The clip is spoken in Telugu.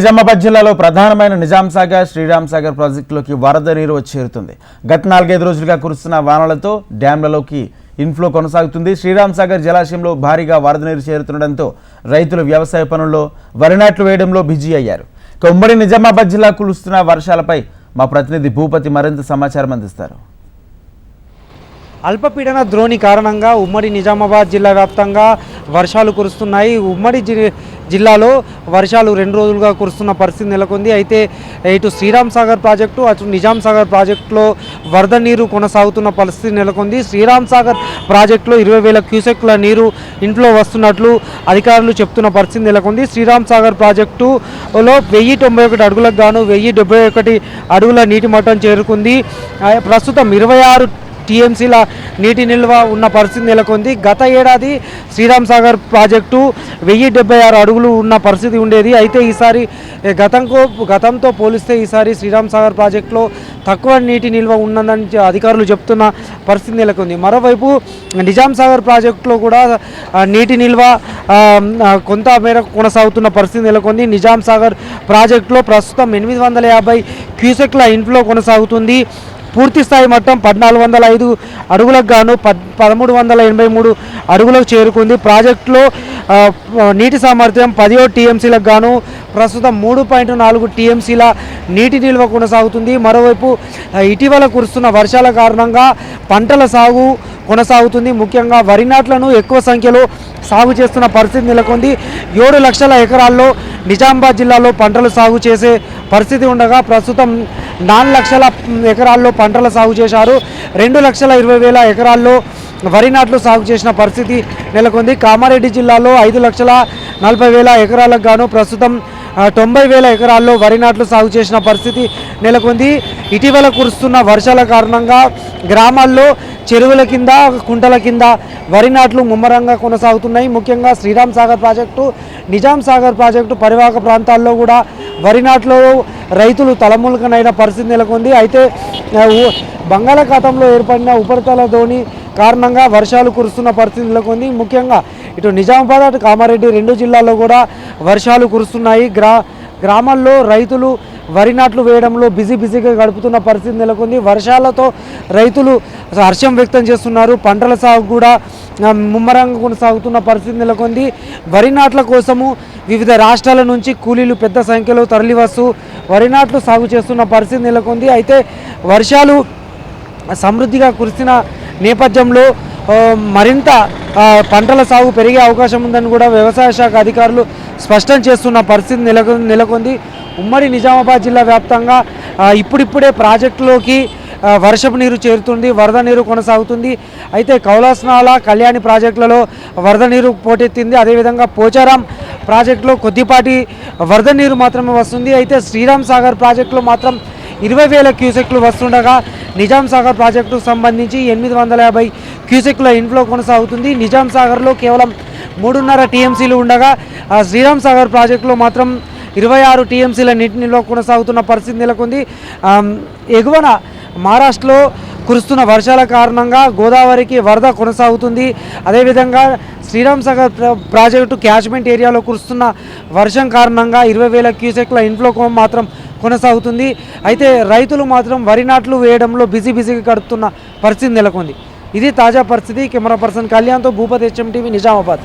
నిజామాబాద్ జిల్లాలో ప్రధానమైన నిజాం సాగర్ శ్రీరామ్ సాగర్ ప్రాజెక్టులోకి వరద నీరు వచ్చి చేరుతుంది. గత నాలుగైదు రోజులుగా కురుస్తున్న వానలతో డ్యాంలలోకి ఇన్ఫ్లో కొనసాగుతుంది. శ్రీరామ్ సాగర్ జలాశయంలో భారీగా వరద నీరు చేరుతుండటంతో రైతులు వ్యవసాయ పనుల్లో వరి నాట్లు వేయడంలో బిజీ అయ్యారు. ఉమ్మడి నిజామాబాద్ జిల్లా కురుస్తున్న వర్షాలపై మా ప్రతినిధి భూపతి మరింత సమాచారం అందిస్తారు. అల్పపీడన ద్రోణి కారణంగా ఉమ్మడి నిజామాబాద్ జిల్లా వ్యాప్తంగా వర్షాలు కురుస్తున్నాయి. ఉమ్మడి జిల్లాలో వర్షాలు రెండు రోజులుగా కురుస్తున్న పరిస్థితి నెలకొంది. అయితే ఇటు శ్రీరామ్ సాగర్ ప్రాజెక్టు అటు నిజాం సాగర్ ప్రాజెక్టులో వరద నీరు కొనసాగుతున్న పరిస్థితి నెలకొంది. శ్రీరామ్ సాగర్ ప్రాజెక్టులో ఇరవై వేల క్యూసెక్ల నీరు ఇంట్లో వస్తున్నట్లు అధికారులు చెప్తున్న పరిస్థితి నెలకొంది. శ్రీరామ్ సాగర్ ప్రాజెక్టులో వెయ్యి తొంభై ఒకటి అడుగులకు గాను వెయ్యి డెబ్బై ఒకటి అడుగుల నీటి మట్టం చేరుకుంది. ప్రస్తుతం ఇరవై ఆరు టీఎంసీల నీటి నిల్వ ఉన్న పరిస్థితి నెలకొంది. గత ఏడాది శ్రీరామ్ సాగర్ ప్రాజెక్టు వెయ్యి డెబ్బై ఆరు అడుగులు ఉన్న పరిస్థితి ఉండేది. అయితే ఈసారి ఏ, గతంకో గతంతో పోలిస్తే ఈసారి శ్రీరామ్ సాగర్ ప్రాజెక్టులో తక్కువ నీటి నిల్వ ఉన్నదని అధికారులు చెప్తున్న పరిస్థితి నెలకొంది. మరోవైపు నిజాం సాగర్ ప్రాజెక్టులో కూడా నీటి నిల్వ కొంత మేరకు కొనసాగుతున్న పరిస్థితి నెలకొంది. నిజాం సాగర్ ప్రాజెక్టులో ప్రస్తుతం ఎనిమిది వందల యాభై క్యూసెక్ల ఇన్ఫ్లో కొనసాగుతుంది. పూర్తి స్థాయి మొత్తం పద్నాలుగు వందల ఐదు అడుగులకు గాను పద్ పదమూడు వందల ఎనభై మూడు అడుగులకు చేరుకుంది. ప్రాజెక్టులో నీటి సామర్థ్యం పదిహేడు టీఎంసీలకు గాను ప్రస్తుతం మూడు పాయింట్ నాలుగు టీఎంసీల నీటి నిల్వ కొనసాగుతుంది. మరోవైపు ఇటీవల కురుస్తున్న వర్షాల కారణంగా పంటల సాగు కొనసాగుతుంది. ముఖ్యంగా వరి నాట్లను ఎక్కువ సంఖ్యలో సాగు చేస్తున్న పరిస్థితి నెలకొంది. ఏడు లక్షల ఎకరాల్లో నిజామాబాద్ జిల్లాలో పంటలు సాగు చేసే పరిస్థితి ఉండగా ప్రస్తుతం నాలుగు లక్షల ఎకరాల్లో పంటల సాగు చేశారు. రెండు లక్షల ఇరవై వేల ఎకరాల్లో వరి నాట్లు సాగు చేసిన పరిస్థితి నెలకొంది. కామారెడ్డి జిల్లాలో ఐదు లక్షల నలభై వేల ఎకరాలకు గాను ప్రస్తుతం తొంభై వేల ఎకరాల్లో వరి నాట్లు సాగు చేసిన పరిస్థితి నెలకొంది. ఇటీవల కురుస్తున్న వర్షాల కారణంగా గ్రామాల్లో చెరువుల కింద కుంటల కింద వరి నాట్లు ముమ్మరంగా కొనసాగుతున్నాయి. ముఖ్యంగా శ్రీరామ్ సాగర్ ప్రాజెక్టు నిజాం సాగర్ ప్రాజెక్టు పరివాహక ప్రాంతాల్లో కూడా వరి నాట్లో రైతులు తలములకనైన పరిస్థితి నెలకొంది. అయితే బంగాళాఖాతంలో ఏర్పడిన ఉపరితల ధోని కారణంగా వర్షాలు కురుస్తున్న పరిస్థితి నెలకొంది. ముఖ్యంగా ఇటు నిజామాబాద్ అటు కామారెడ్డి రెండు జిల్లాల్లో కూడా వర్షాలు కురుస్తున్నాయి. గ్రా గ్రామాల్లో రైతులు వరి నాట్లు వేయడంలో బిజీ బిజీగా గడుపుతున్న పరిస్థితి నెలకొంది. వర్షాలతో రైతులు హర్షం వ్యక్తం చేస్తున్నారు. పంటల సాగు కూడా ముమ్మరంగా కొనసాగుతున్న పరిస్థితి నెలకొంది. వరి నాట్ల కోసము వివిధ రాష్ట్రాల నుంచి కూలీలు పెద్ద సంఖ్యలో తరలివస్తూ వరి నాట్లు సాగు చేస్తున్న పరిస్థితి నెలకొంది. అయితే వర్షాలు సమృద్ధిగా కురిసిన నేపథ్యంలో మరింత పంటల సాగు పెరిగే అవకాశం ఉందని కూడా వ్యవసాయ శాఖ అధికారులు స్పష్టం చేస్తున్న పరిస్థితి నెలకొ నెలకొంది. ఉమ్మడి నిజామాబాద్ జిల్లా వ్యాప్తంగా ఇప్పుడిప్పుడే ప్రాజెక్టులోకి వర్షపు నీరు చేరుతుంది వరద నీరు కొనసాగుతుంది. అయితే కౌలాస్నాల కళ్యాణి ప్రాజెక్టులలో వరద నీరు పోటెత్తింది. అదేవిధంగా పోచారం ప్రాజెక్టులో కొద్దిపాటి వరద నీరు మాత్రమే వస్తుంది. అయితే శ్రీరామ్ సాగర్ ప్రాజెక్టులో మాత్రం ఇరవై వేల క్యూసెక్లు వస్తుండగా నిజాం సాగర్ ప్రాజెక్టుకు సంబంధించి ఎనిమిది వందల యాభై క్యూసెక్ల ఇన్ఫ్లో కొనసాగుతుంది. నిజాం సాగర్లో కేవలం మూడున్నర టీఎంసీలు ఉండగా ఆ శ్రీరామ్ సాగర్ ప్రాజెక్టులో మాత్రం ఇరవై ఆరు టీఎంసీల నీటి నిల్వ కొనసాగుతున్న పరిస్థితి నెలకొంది. ఎగువన మహారాష్ట్రలో కురుస్తున్న వర్షాల కారణంగా గోదావరికి వరద కొనసాగుతుంది. అదేవిధంగా శ్రీరామ్ సాగర్ ప్రాజెక్టు క్యాచ్మెంట్ ఏరియాలో కురుస్తున్న వర్షం కారణంగా ఇరవై వేల క్యూసెక్ల ఇన్ఫ్లో మాత్రం కొనసాగుతుంది. అయితే రైతులు మాత్రం వరి నాట్లు వేయడంలో బిజీ బిజీగా గడుపుతున్న పరిస్థితి నెలకొంది. ఇది తాజా పరిస్థితి. కెమెరా పర్సన్ కళ్యాణ్తో భూపతి హెచ్ఎం టీవీ నిజామాబాద్.